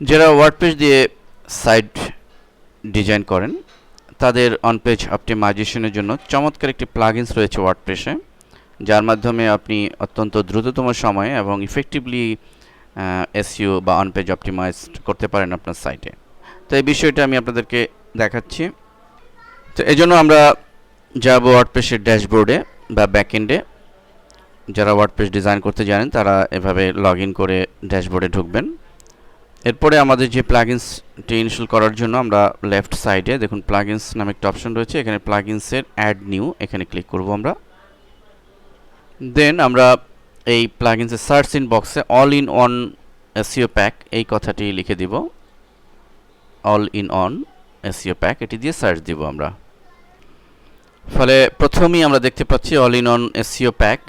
যারা ওয়ার্ডপেজ দিয়ে site design করেন, তাদের অন পেজ অপটিমাইজেশনের জন্য চমৎকার একটি প্লাগইনস রয়েছে ওয়ার্ডপ্রেসে যার মাধ্যমে আপনি অত্যন্ত দ্রুততম সময়ে এবং ইফেক্টিভলি এসইও বা অন পেজ অপটিমাইজ করতে পারেন আপনার সাইটে তো এই বিষয়টা আমি আপনাদেরকে দেখাচ্ছি। তো এই জন্য আমরা যাব ওয়ার্ডপ্রেসের ড্যাশবোর্ডে বা ব্যাকএন্ডে যারা ওয়ার্ডপ্রেস ডিজাইন করতে জানেন, তারা এভাবে লগ করে ড্যাশবোর্ডে ঢুকবেন। এরপরে আমাদের যে প্লাগিনসটি ইনস্টল করার জন্য আমরা লেফট সাইডে দেখুন প্লাগিনস নামে একটা অপশন রয়েছে, এখানে প্লাগিনসের অ্যাড নিউ এখানে ক্লিক করব আমরা। দেন আমরা এই প্লাগিনসের সার্চ ইন বক্সে all in one SEO pack এই কথাটি লিখে দিব। All in one SEO pack এটি দিয়ে সার্চ দিব আমরা। ফলে প্রথমেই আমরা দেখতে পাচ্ছি all in one SEO pack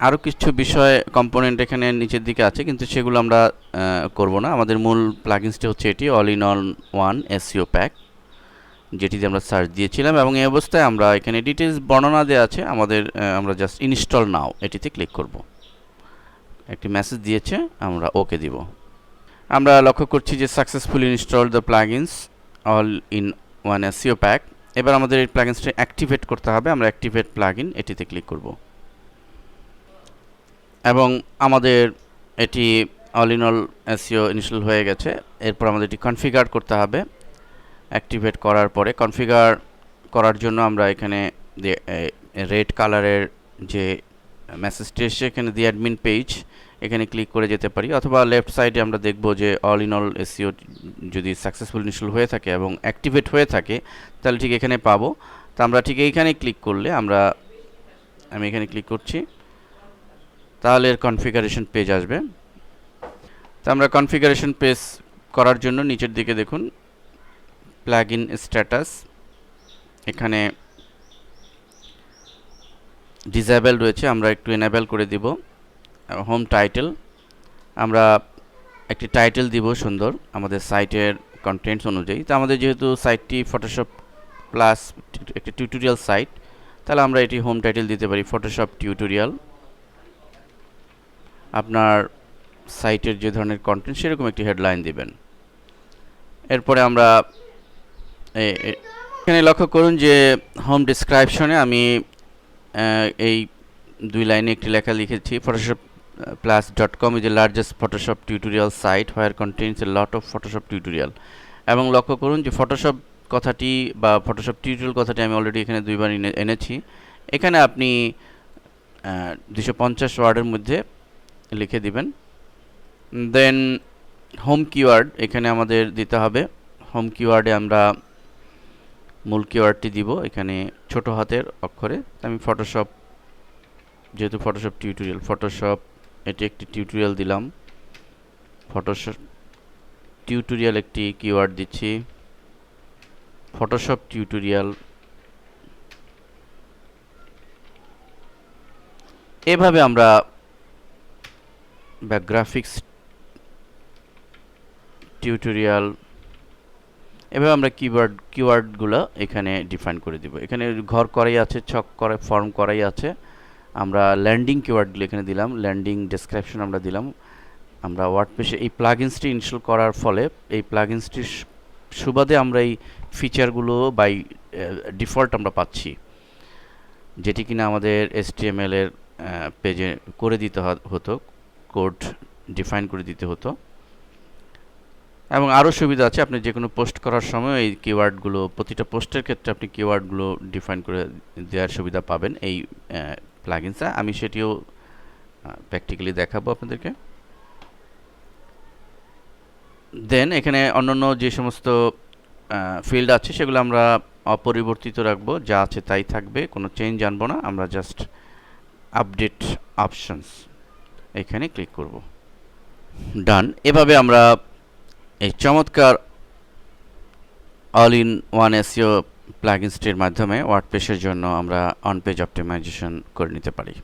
আরও কিছু বিষয় কম্পোনেন্ট এখানে নিচের দিকে আছে, কিন্তু সেগুলো আমরা করব না। আমাদের মূল প্লাগিনসটি হচ্ছে এটি all in on one SEO pack যেটিতে আমরা সার্চ দিয়েছিলাম এবং এই অবস্থায় আমরা এখানে ডিটেলস বর্ণনা দেওয়া আছে। আমাদের আমরা জাস্ট ইনস্টল নাও এটিতে ক্লিক করব। একটি মেসেজ দিয়েছে, আমরা ওকে দিব। আমরা লক্ষ্য করছি যে successful install the plugins all in one SEO pack এবার আমাদের এই প্লাগিনসটি অ্যাক্টিভেট করতে হবে। আমরা অ্যাক্টিভেট প্লাগইন এটিতে ক্লিক করব। এবং আমাদের এটি all in all SEO install হয়ে গেছে। এরপর আমাদের এটি কনফিগার করতে হবে। অ্যাক্টিভেট করার পরে কনফিগার করার জন্য আমরা এখানে রেড কালারের যে মেসেজটি এসছে, এখানে দি অ্যাডমিন পেজ এখানে ক্লিক করে যেতে পারি। অথবা লেফট সাইডে আমরা দেখব যে অল ইন অল এসিও যদি সাকসেসফুল ইনস্টল হয়ে থাকে এবং অ্যাক্টিভেট হয়ে থাকে, তাহলে ঠিক এখানে পাবো। তো আমরা ঠিক এইখানে ক্লিক করলে আমরা, আমি এখানে ক্লিক করছি। তাহলে এর কনফিগারেশন পেজ আসবে। তো আমরা কনফিগারেশন পেজ করার জন্য নিচের দিকে দেখুন প্লাগ ইন স্ট্যাটাস এখানে ডিসেবল রয়েছে, আমরা একটু এনেবল করে দিব হোম টাইটেল আমরা একটি টাইটেল দিব সুন্দর, আমাদের সাইটের কন্টেন্টস অনুযায়ী। তো আমাদের যেহেতু সাইটটি ফটোশপ প্লাস একটি টিউটোরিয়াল সাইট তাহলে আমরা এটি হোম টাইটেল দিতে পারি ফটোশপ টিউটোরিয়াল আপনার সাইটের যে ধরনের কন্টেন্ট সেরকম একটি হেডলাইন দিবেন। এরপরে আমরা এখানে লক্ষ্য করুন যে হোম ডিসক্রাইপশনে আমি এই দুই লাইনে একটি লেখা লিখেছি Photoshop plus dot com is a largest Photoshop tutorial site where contents a lot of Photoshop tutorial এবং লক্ষ্য করুন যে ফটোশপ কথাটি বা ফটোশপ টিউটোরিয়াল কথাটি আমি অলরেডি এখানে দুইবার এনে- এনেছি। এখানে আপনি দুশো পঞ্চাশ ওয়ার্ডের মধ্যে লিখে দিবেন। দেন হোম কিওয়ার্ড এখানে আমাদের দিতে হবে। হোম কিওয়ার্ডে আমরা মূল কিওয়ার্ডটি দিব এখানে ছোট হাতের অক্ষরে। আমি ফটোশপ যেহেতু ফটোশপ টিউটোরিয়াল ফটোশপ এটি একটি টিউটোরিয়াল দিলাম। ফটোশপ টিউটোরিয়াল একটি কিওয়ার্ড দিচ্ছি। ফটোশপ টিউটোরিয়াল এভাবে আমরা বা গ্রাফিক্স টিউটোরিয়াল এভাবে আমরা কিওয়ার্ড কিওয়ার্ডগুলো এখানে ডিফাইন করে দিব। এখানে ঘর করাই আছে, ছক করে ফর্ম করাই আছে। আমরা ল্যান্ডিং কিওয়ার্ডগুলো এখানে দিলাম ল্যান্ডিং ডেসক্রিপশন আমরা দিলাম। আমরা ওয়ার্ডপেসে এই প্লাগইনসটি ইনস্টল করার ফলে এই প্লাগইনসটির সুবাদে আমরা এই ফিচারগুলো বাই ডিফল্ট আমরা পাচ্ছি। যেটি কিনা আমাদের এসটিএমএল এর পেজে করে দিতে হতো। কোড ডিফাইন করে দিতে হতো। এবং আরও সুবিধা আছে, আপনি যে কোনো পোস্ট করার সময় এই কিওয়ার্ডগুলো প্রতিটা পোস্টের ক্ষেত্রে আপনি কিওয়ার্ডগুলো ডিফাইন করে দেওয়ার সুবিধা পাবেন এই প্লাগিনসে আমি সেটিও প্র্যাকটিক্যালি দেখাবো আপনাদেরকে। দেন এখানে অন্যান্য যে সমস্ত ফিল্ড আছে, সেগুলো আমরা অপরিবর্তিত রাখব। যা আছে তাই থাকবে, কোনো চেঞ্জ আনব না। আমরা জাস্ট আপডেট অপশনস এখানে ক্লিক করব। ডান এভাবে আমরা এই চমৎকার অল ইন ওয়ান এসিও প্লাগিনসটির মাধ্যমে ওয়ার্ডপ্রেসের জন্য আমরা অন পেজ অপটিমাইজেশন করে নিতে পারি।